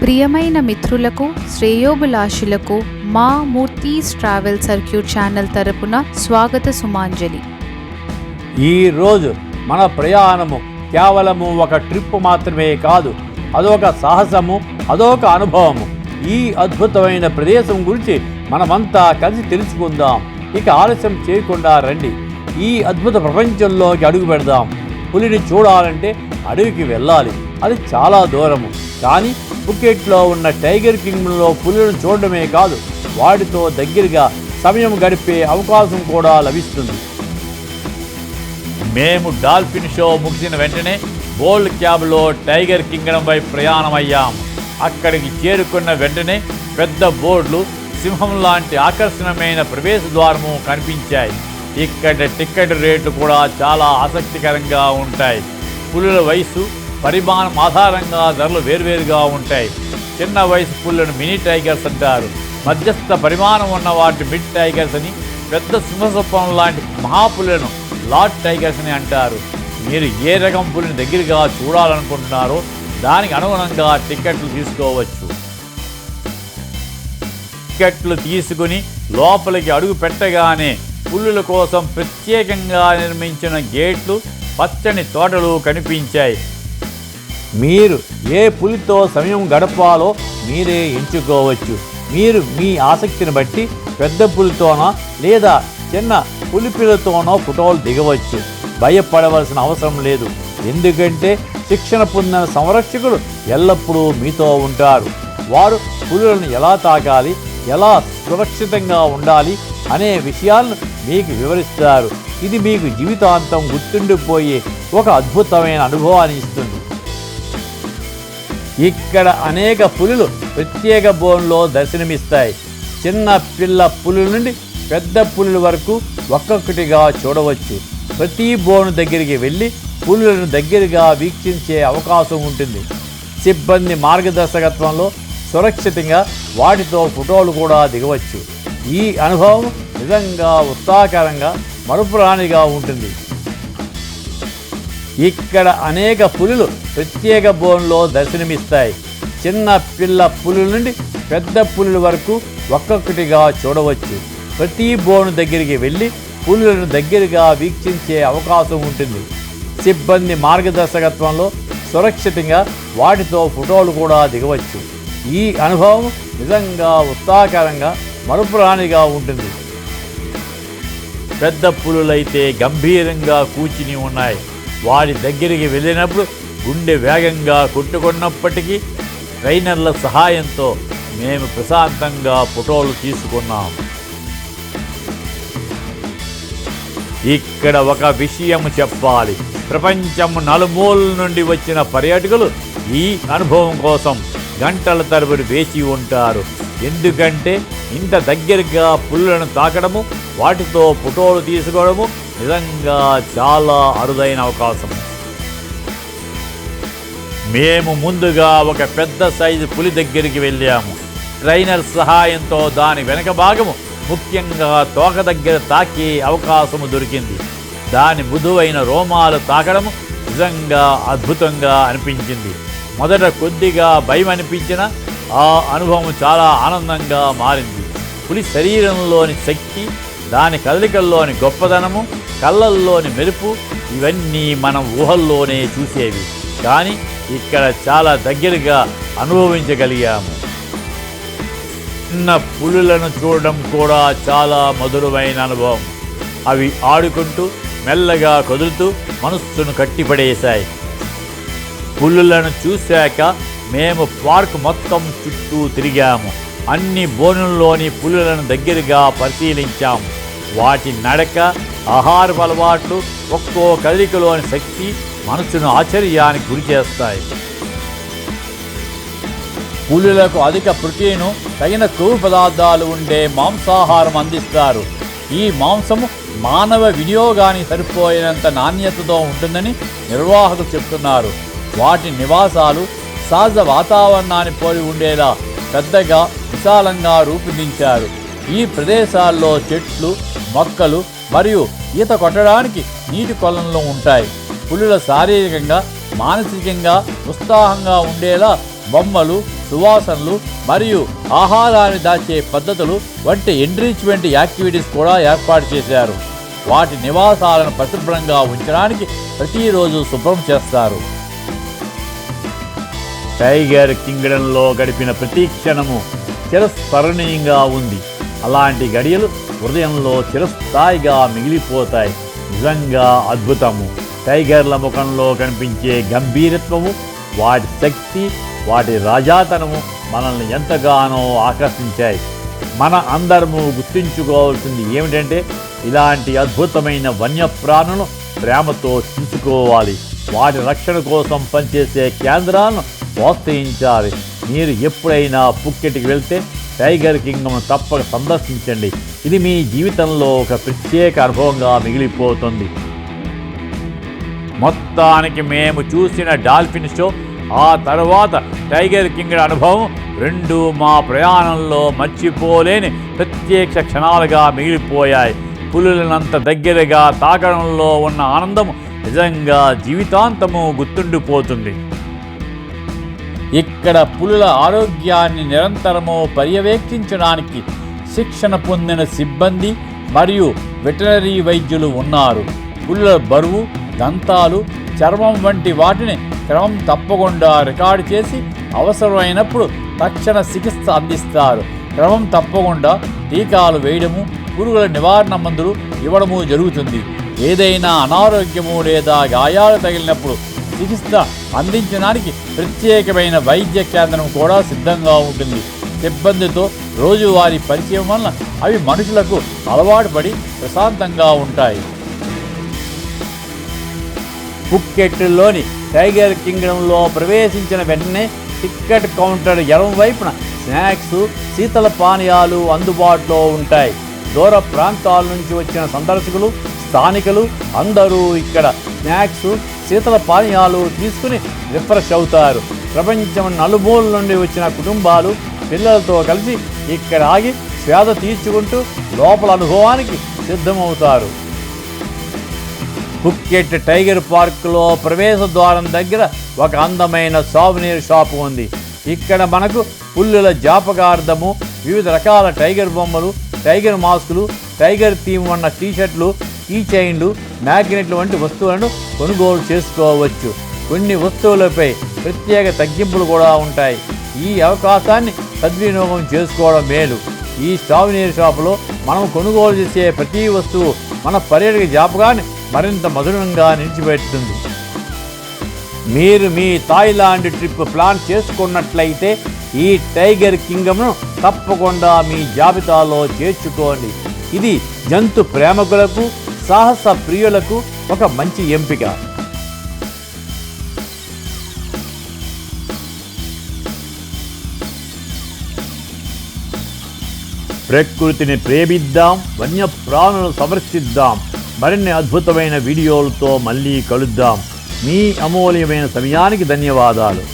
ప్రియమైన మిత్రులకు శ్రేయోభిలాషులకు మా మూర్తీస్ ట్రావెల్ సర్క్యూట్ ఛానల్ తరపున స్వాగత సుమాంజలి. ఈరోజు మన ప్రయాణము కేవలము ఒక ట్రిప్ మాత్రమే కాదు అదొక సాహసము అదొక అనుభవము. ఈ అద్భుతమైన ప్రదేశం గురించి మనమంతా కలిసి తెలుసుకుందాం. ఇక ఆలస్యం చేయకుండా రండి. ఈ అద్భుత ప్రపంచంలోకి అడుగు పెడదాం. పులిని చూడాలంటే అడవికి వెళ్ళాలి. అది చాలా దూరము. కానీ ఫుకెట్లో ఉన్న టైగర్ కింగ్లో పులులను చూడడమే కాదు వాటితో దగ్గరగా సమయం గడిపే అవకాశం కూడా లభిస్తుంది. మేము డాల్ఫిన్ షో ముగిసిన వెంటనే బోల్డ్ క్యాబ్లో టైగర్ కింగ్డమ్ వైపు ప్రయాణమయ్యాం. అక్కడికి చేరుకున్న వెంటనే పెద్ద బోర్డులు సింహం లాంటి ఆకర్షణమైన ప్రవేశ ద్వారము కనిపించాయి. ఇక్కడ టికెట్ రేట్లు కూడా చాలా ఆసక్తికరంగా ఉంటాయి. పులుల వయసు పరిమాణం ఆధారంగా ధరలు వేర్వేరుగా ఉంటాయి. చిన్న వయసు పుల్లను మినీ టైగర్స్ అంటారు. మధ్యస్థ పరిమాణం ఉన్న వాటి మిడ్ టైగర్స్ అని పెద్ద సింహస్వప్నం లాంటి మహాపులను లార్డ్ టైగర్స్ అని అంటారు. మీరు ఏ రకం పులిని దగ్గరగా చూడాలనుకుంటున్నారో దానికి అనుగుణంగా టికెట్లు తీసుకోవచ్చు. టికెట్లు తీసుకుని లోపలికి అడుగు పెట్టగానే పుల్లుల కోసం ప్రత్యేకంగా నిర్మించిన గేట్లు పచ్చని తోటలు కనిపించాయి. మీరు ఏ పులితో సమయం గడపాలో మీరే ఎంచుకోవచ్చు. మీరు మీ ఆసక్తిని బట్టి పెద్ద పులితోనో లేదా చిన్న పులిపిలతోనో ఫోటోలు దిగవచ్చు. భయపడవలసిన అవసరం లేదు. ఎందుకంటే శిక్షణ పొందిన సంరక్షకులు ఎల్లప్పుడూ మీతో ఉంటారు. వారు పులులను ఎలా తాకాలి ఎలా సురక్షితంగా ఉండాలి అనే విషయాలను మీకు వివరిస్తారు. ఇది మీకు జీవితాంతం గుర్తుండిపోయే ఒక అద్భుతమైన అనుభవాన్ని ఇస్తుంది. ఇక్కడ అనేక పులులు ప్రత్యేక బోన్లో దర్శనమిస్తాయి. చిన్న పిల్ల పులుల నుండి పెద్ద పులుల వరకు ఒక్కొక్కటిగా చూడవచ్చు. ప్రతి బోను దగ్గరికి వెళ్ళి పులులను దగ్గరగా వీక్షించే అవకాశం ఉంటుంది. సిబ్బంది మార్గదర్శకత్వంలో సురక్షితంగా వాటితో ఫోటోలు కూడా దిగవచ్చు. ఈ అనుభవం నిజంగా ఉత్సాహకరంగా మరుపురానిగా ఉంటుంది. ఇక్కడ అనేక పులులు ప్రత్యేక బోన్లో దర్శనమిస్తాయి. చిన్న పిల్ల పులుల నుండి పెద్ద పులుల వరకు ఒక్కొక్కటిగా చూడవచ్చు. ప్రతి బోను దగ్గరికి వెళ్ళి పులులను దగ్గరగా వీక్షించే అవకాశం ఉంటుంది. సిబ్బంది మార్గదర్శకత్వంలో సురక్షితంగా వాటితో ఫోటోలు కూడా దిగవచ్చు. ఈ అనుభవం నిజంగా ఉత్సాహకరంగా మరుపురానిగా ఉంటుంది. పెద్ద పులులైతే గంభీరంగా కూర్చుని ఉన్నాయి. వారి దగ్గరికి వెళ్ళినప్పుడు గుండె వేగంగా కొట్టుకున్నప్పటికీ ట్రైనర్ల సహాయంతో మేము ప్రశాంతంగా ఫోటోలు తీసుకున్నాం. ఇక్కడ ఒక విషయం చెప్పాలి. ప్రపంచం నలుమూల నుండి వచ్చిన పర్యాటకులు ఈ అనుభవం కోసం గంటల తరబడి వేచి ఉంటారు. ఎందుకంటే ఇంత దగ్గరగా పుల్లను తాకడము వాటితో ఫోటోలు తీసుకోవడము నిజంగా చాలా అరుదైన అవకాశం. మేము ముందుగా ఒక పెద్ద సైజు పులి దగ్గరికి వెళ్ళాము. ట్రైనర్ సహాయంతో దాని వెనక భాగము ముఖ్యంగా తోక దగ్గర తాకే అవకాశము దొరికింది. దాని మృదువైన రోమాలు తాకడం నిజంగా అద్భుతంగా అనిపించింది. మొదట కొద్దిగా భయం అనిపించిన ఆ అనుభవం చాలా ఆనందంగా మారింది. పులి శరీరంలోని శక్తి దాని కదలికల్లోని గొప్పదనము కళ్ళల్లోని మెరుపు ఇవన్నీ మనం ఊహల్లోనే చూసేవి. కానీ ఇక్కడ చాలా దగ్గరగా అనుభవించగలిగాము. చిన్న పులులను చూడడం కూడా చాలా మధురమైన అనుభవం. అవి ఆడుకుంటూ మెల్లగా కదులుతూ మనస్సును కట్టిపడేశాయి. పులులను చూశాక మేము పార్క్ మొత్తం చుట్టూ తిరిగాము. అన్ని బోనుల్లోని పులులను దగ్గరగా పరిశీలించాము. వాటి నడక ఆహారపు అలవాట్లు ఒక్కో కదలికలోని శక్తి మనసును ఆశ్చర్యానికి గురి చేస్తాయి. పులులకు అధిక ప్రోటీను తగిన కొవ్వు పదార్థాలు ఉండే మాంసాహారం అందిస్తారు. ఈ మాంసము మానవ వినియోగానికి సరిపోయినంత నాణ్యతతో ఉంటుందని నిర్వాహకులు చెప్తున్నారు. వాటి నివాసాలు సహజ వాతావరణాన్ని పోలి ఉండేలా పెద్దగా విశాలంగా రూపొందించారు. ఈ ప్రదేశాల్లో చెట్లు మొక్కలు మరియు ఈత కొట్టడానికి నీటి కొలంలో ఉంటాయి. పులుల శారీరకంగా మానసికంగా ఉత్సాహంగా ఉండేలా బొమ్మలు సువాసనలు మరియు ఆహారాన్ని దాచే పద్ధతులు వంటి ఎండ్రిచ్మెంట్ యాక్టివిటీస్ కూడా ఏర్పాటు చేశారు. వాటి నివాసాలను పరిశుభ్రంగా ఉంచడానికి ప్రతిరోజు శుభ్రం చేస్తారు. టైగర్ కింగ్డంలో గడిపిన ప్రతి క్షణము చిరస్మరణీయంగా ఉంది. అలాంటి గడియలు హృదయంలో చిరస్థాయిగా మిగిలిపోతాయి. నిజంగా అద్భుతము. టైగర్ల ముఖంలో కనిపించే గంభీరత్వము వాటి శక్తి వాటి రాజాతనము మనల్ని ఎంతగానో ఆకర్షించాయి. మన అందరము గుర్తుంచుకోవాల్సింది ఏమిటంటే ఇలాంటి అద్భుతమైన వన్యప్రాణులను ప్రేమతో చూసుకోవాలి వాటి రక్షణ కోసం పనిచేసే కేంద్రాలను ప్రోత్సహించాలి. మీరు ఎప్పుడైనా పుక్కెట్కి వెళ్తే టైగర్ కింగ్ తప్పక సందర్శించండి. ఇది మీ జీవితంలో ఒక ప్రత్యేక అనుభవంగా మిగిలిపోతుంది. మొత్తానికి మేము చూసిన డాల్ఫిన్ షో ఆ తర్వాత టైగర్ కింగ్ అనుభవం రెండు మా ప్రయాణంలో మర్చిపోలేని ప్రత్యక్ష క్షణాలుగా మిగిలిపోయాయి. పులులనంత దగ్గరగా తాకడంలో ఉన్న ఆనందం నిజంగా జీవితాంతము గుర్తుండిపోతుంది. ఇక్కడ పులుల ఆరోగ్యాన్ని నిరంతరము పర్యవేక్షించడానికి శిక్షణ పొందిన సిబ్బంది మరియు వెటనరీ వైద్యులు ఉన్నారు. పులుల బరువు దంతాలు చర్మం వంటి వాటిని క్రమం తప్పకుండా రికార్డు చేసి అవసరమైనప్పుడు తక్షణ చికిత్స అందిస్తారు. క్రమం తప్పకుండా టీకాలు వేయడము పురుగుల నివారణ మందులు ఇవ్వడము జరుగుతుంది. ఏదైనా అనారోగ్యము లేదా గాయాలు తగిలినప్పుడు చికిత్స అందించడానికి ప్రత్యేకమైన వైద్య కేంద్రం కూడా సిద్ధంగా ఉంటుంది. సిబ్బందితో రోజువారీ పరిచయం వలన అవి మనుషులకు అలవాటు పడి ప్రశాంతంగా ఉంటాయి. పుక్కెట్లోని టైగర్ కింగ్డంలో ప్రవేశించిన వెంటనే టిక్కెట్ కౌంటర్ ఎడం వైపున స్నాక్స్ శీతల పానీయాలు అందుబాటులో ఉంటాయి. దూర ప్రాంతాల నుంచి వచ్చిన సందర్శకులు స్థానికులు అందరూ ఇక్కడ స్నాక్స్ శీతల పానీయాలు తీసుకుని రిఫ్రెష్ అవుతారు. ప్రపంచం నలుమూల నుండి వచ్చిన కుటుంబాలు పిల్లలతో కలిసి ఇక్కడ ఆగి పేద తీర్చుకుంటూ లోపల అనుభవానికి సిద్ధమవుతారు. పుక్కెట్ టైగర్ పార్క్లో ప్రవేశ ద్వారం దగ్గర ఒక అందమైన సావనీర్ షాప్ ఉంది. ఇక్కడ మనకు పుల్లుల జాపకార్థము వివిధ రకాల టైగర్ బొమ్మలు టైగర్ మాస్కులు టైగర్ థీమ్ ఉన్న టీషర్ట్లు కీ చైన్లు మ్యాగ్నెట్లు వంటి వస్తువులను కొనుగోలు చేసుకోవచ్చు. కొన్ని వస్తువులపై ప్రత్యేక తగ్గింపులు కూడా ఉంటాయి. ఈ అవకాశాన్ని సద్వినియోగం చేసుకోవడం మేలు. ఈ స్టావినీర్ షాపులో మనం కొనుగోలు చేసే ప్రతి వస్తువు మన పర్యటక జాపకాన్ని మరింత మధురంగా నిలిచిపెడుతుంది. మీరు మీ థాయిలాండ్ ట్రిప్ ప్లాన్ చేసుకున్నట్లయితే ఈ టైగర్ కింగ్డమ్ను తప్పకుండా మీ జాబితాలో చేర్చుకోండి. ఇది జంతు ప్రేమకులకు సాహస ప్రియులకు ఒక మంచి ఎంపిక. ప్రకృతిని ప్రేమిద్దాం వన్యప్రాణులను సంరక్షిద్దాం మరిన్ని అద్భుతమైన వీడియోలతో మళ్ళీ కలుద్దాం. మీ అమూల్యమైన సమయానికి ధన్యవాదాలు.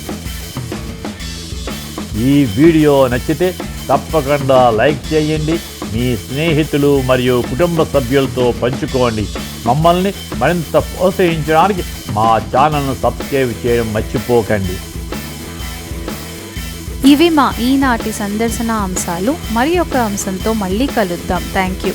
ఈ వీడియో నచ్చితే తప్పకుండా లైక్ చేయండి మీ స్నేహితులు మరియు కుటుంబ సభ్యులతో పంచుకోండి. మమ్మల్ని మరింత ప్రోత్సహించడానికి మా ఛానల్ను సబ్స్క్రైబ్ చేయడం మర్చిపోకండి. ఇవి మా ఈనాటి సందర్శన అంశాలు. మరి ఒక అంశంతో మళ్ళీ కలుద్దాం. Thank you.